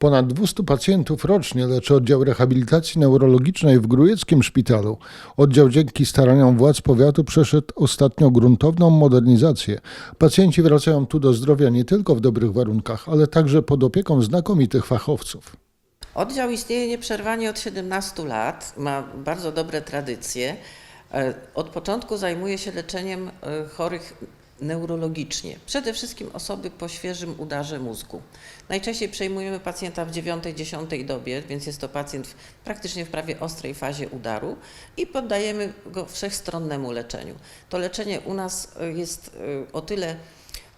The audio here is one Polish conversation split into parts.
Ponad 200 pacjentów rocznie leczy oddział rehabilitacji neurologicznej w Grójeckim Szpitalu. Oddział dzięki staraniom władz powiatu przeszedł ostatnio gruntowną modernizację. Pacjenci wracają tu do zdrowia nie tylko w dobrych warunkach, ale także pod opieką znakomitych fachowców. Oddział istnieje nieprzerwanie od 17 lat, ma bardzo dobre tradycje. E, Od początku zajmuje się leczeniem e, chorych neurologicznie. Przede wszystkim osoby po świeżym udarze mózgu. Najczęściej przejmujemy pacjenta w 9-10 dobie, więc jest to pacjent w, praktycznie w prawie ostrej fazie udaru i poddajemy go wszechstronnemu leczeniu. To leczenie u nas e, jest e, o tyle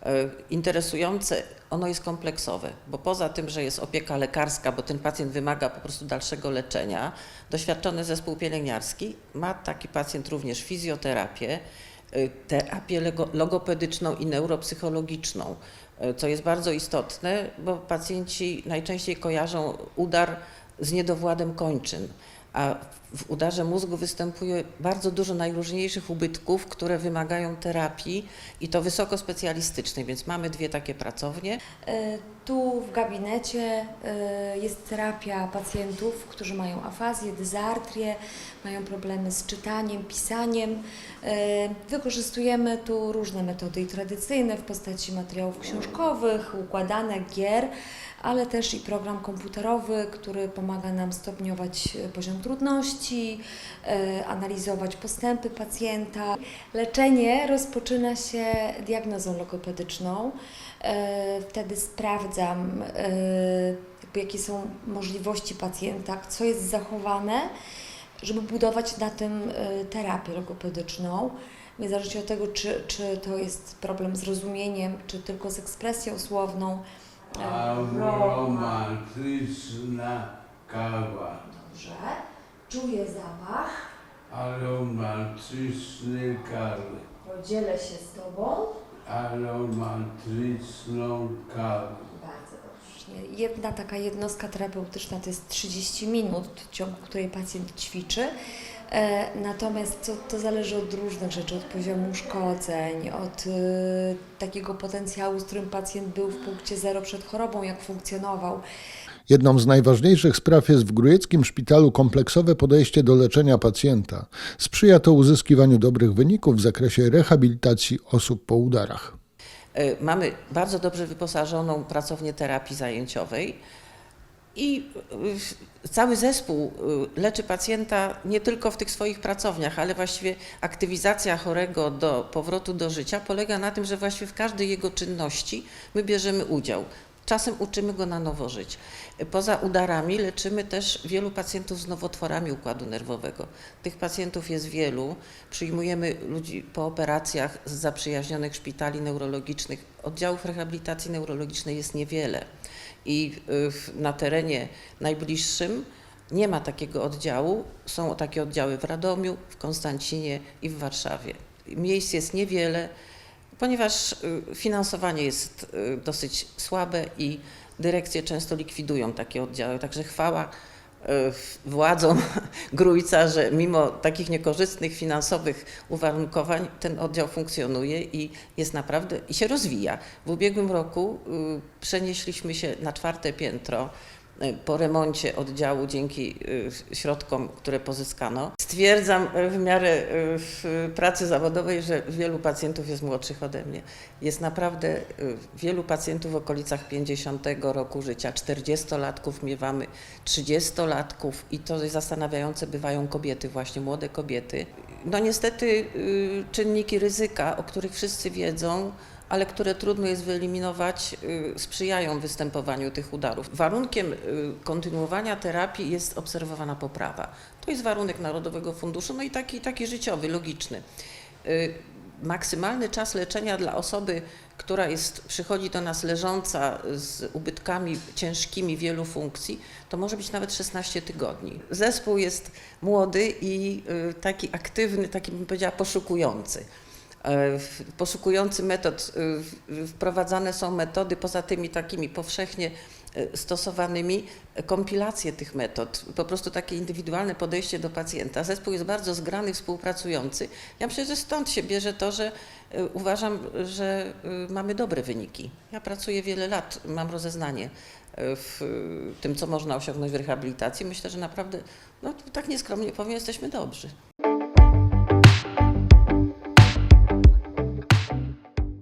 e, interesujące, ono jest kompleksowe, bo poza tym, że jest opieka lekarska, bo ten pacjent wymaga po prostu dalszego leczenia, doświadczony zespół pielęgniarski ma taki pacjent również fizjoterapię, terapię lego- logopedyczną i neuropsychologiczną, y, co jest bardzo istotne, bo pacjenci najczęściej kojarzą udar z niedowładem kończyn. A w udarze mózgu występuje bardzo dużo najróżniejszych ubytków, które wymagają terapii i to wysoko specjalistycznej, więc mamy dwie takie pracownie. E, Tu w gabinecie e, jest terapia pacjentów, którzy mają afazję, dysartrię, mają problemy z czytaniem, pisaniem. E, Wykorzystujemy tu różne metody tradycyjne w postaci materiałów książkowych, układanek, gier, ale też i program komputerowy, który pomaga nam stopniować poziom trudności, e, analizować postępy pacjenta. Leczenie rozpoczyna się diagnozą logopedyczną. E, Wtedy sprawdzam, e, jakie są możliwości pacjenta, co jest zachowane, żeby budować na tym terapię logopedyczną. Niezależnie od tego, czy, czy to jest problem z rozumieniem, czy tylko z ekspresją słowną. Ro- Aromatyczna kawa. Dobrze. Czuję zapach. Aromatyczny kawy. Podzielę się z Tobą. Aromatyczną kawę. Bardzo dobrze. Jedna taka jednostka terapeutyczna to jest 30 minut, w ciągu której pacjent ćwiczy. E, Natomiast to, to zależy od różnych rzeczy, od poziomu uszkodzeń, od y, takiego potencjału, z którym pacjent był w punkcie zero przed chorobą, jak funkcjonował. Jedną z najważniejszych spraw jest w Grójeckim Szpitalu kompleksowe podejście do leczenia pacjenta. Sprzyja to uzyskiwaniu dobrych wyników w zakresie rehabilitacji osób po udarach. E, Mamy bardzo dobrze wyposażoną pracownię terapii zajęciowej i y, cały zespół y, leczy pacjenta nie tylko w tych swoich pracowniach, ale właściwie aktywizacja chorego do powrotu do życia polega na tym, że właściwie w każdej jego czynności my bierzemy udział. Czasem uczymy go na nowo żyć. Poza udarami leczymy też wielu pacjentów z nowotworami układu nerwowego. Tych pacjentów jest wielu. Przyjmujemy ludzi po operacjach z zaprzyjaźnionych szpitali neurologicznych. Oddziałów rehabilitacji neurologicznej jest niewiele i y, na terenie najbliższym nie ma takiego oddziału. Są takie oddziały w Radomiu, w Konstancinie i w Warszawie. Miejsc jest niewiele, ponieważ y, finansowanie jest y, dosyć słabe i dyrekcje często likwidują takie oddziały. Także chwała y, władzom Grójca, że mimo takich niekorzystnych finansowych uwarunkowań ten oddział funkcjonuje i jest naprawdę i się rozwija. W ubiegłym roku przenieśliśmy się na czwarte piętro po remoncie oddziału dzięki y, środkom, które pozyskano. Stwierdzam y, w miarę y, pracy zawodowej, że wielu pacjentów jest młodszych ode mnie. Jest naprawdę y, wielu pacjentów w okolicach 50 roku życia, 40-latków miewamy, 30-latków i to zastanawiające, bywają kobiety, właśnie młode kobiety. No niestety y, czynniki ryzyka, o których wszyscy wiedzą, ale które trudno jest wyeliminować, y, sprzyjają występowaniu tych udarów. Warunkiem y, kontynuowania terapii jest obserwowana poprawa. To jest warunek Narodowego Funduszu, no i taki, taki życiowy, logiczny. Y, Maksymalny czas leczenia dla osoby, która jest, przychodzi do nas leżąca z ubytkami ciężkimi wielu funkcji, to może być nawet 16 tygodni. Zespół jest młody i taki aktywny, taki bym powiedziała poszukujący. E, poszukujący metod. w- Wprowadzane są metody poza tymi takimi powszechnie e, stosowanymi, e, kompilację tych metod, po prostu takie indywidualne podejście do pacjenta. Zespół jest bardzo zgrany, współpracujący. Ja myślę, że stąd się bierze to, że e, uważam, że e, mamy dobre wyniki. Ja pracuję wiele lat, mam rozeznanie e, w e, tym, co można osiągnąć w rehabilitacji. Myślę, że naprawdę, no tak nieskromnie powiem, jesteśmy dobrzy.